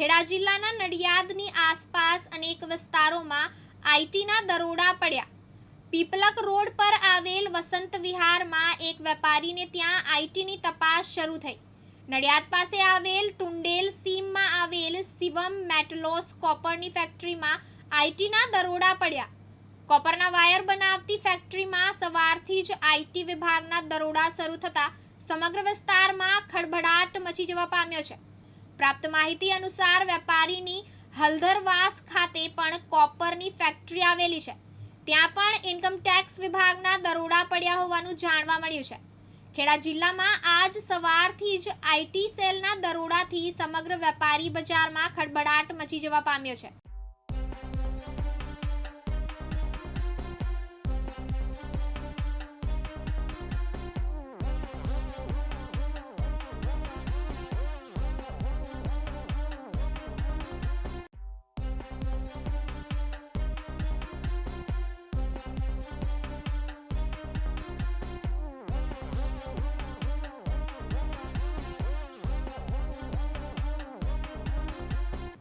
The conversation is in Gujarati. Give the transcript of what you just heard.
ખેડા જિલ્લાના નડિયાદની આસપાસ અનેક વિસ્તારોમાં આઈટીના દરોડા પડ્યા. પીપલક રોડ પર આવેલ વસંત વિહારમાં એક વેપારીને ત્યાં આઈટીની તપાસ શરૂ થઈ. નડિયાદ પાસે આવેલ ટુંડેલ સીમમાં આવેલ શિવમ મેટલોસ કોપરની ફેક્ટરીમાં આઈટીના દરોડા પડ્યા. કોપરના વાયર બનાવતી ફેક્ટરીમાં સવારથી જ આઈટી વિભાગના દરોડા શરૂ થતા સમગ્ર વિસ્તારમાં ખળભળાટ મચી જવા પામ્યો છે. પ્રાપ્ત માહિતી અનુસાર વેપારીની હલધરવાસ ખાતે પણ કોપરની ફેક્ટરી આવેલી છે. ત્યાં પણ ઇન્કમ ટેક્સ વિભાગના દરોડા પડ્યા હોવાનું જાણવા મળ્યું છે. ખેડા જિલ્લામાં આજ સવારથી જ આઈટી સેલના દરોડાથી સમગ્ર વેપારી બજારમાં ખડબડાટ મચી જવા પામ્યો છે.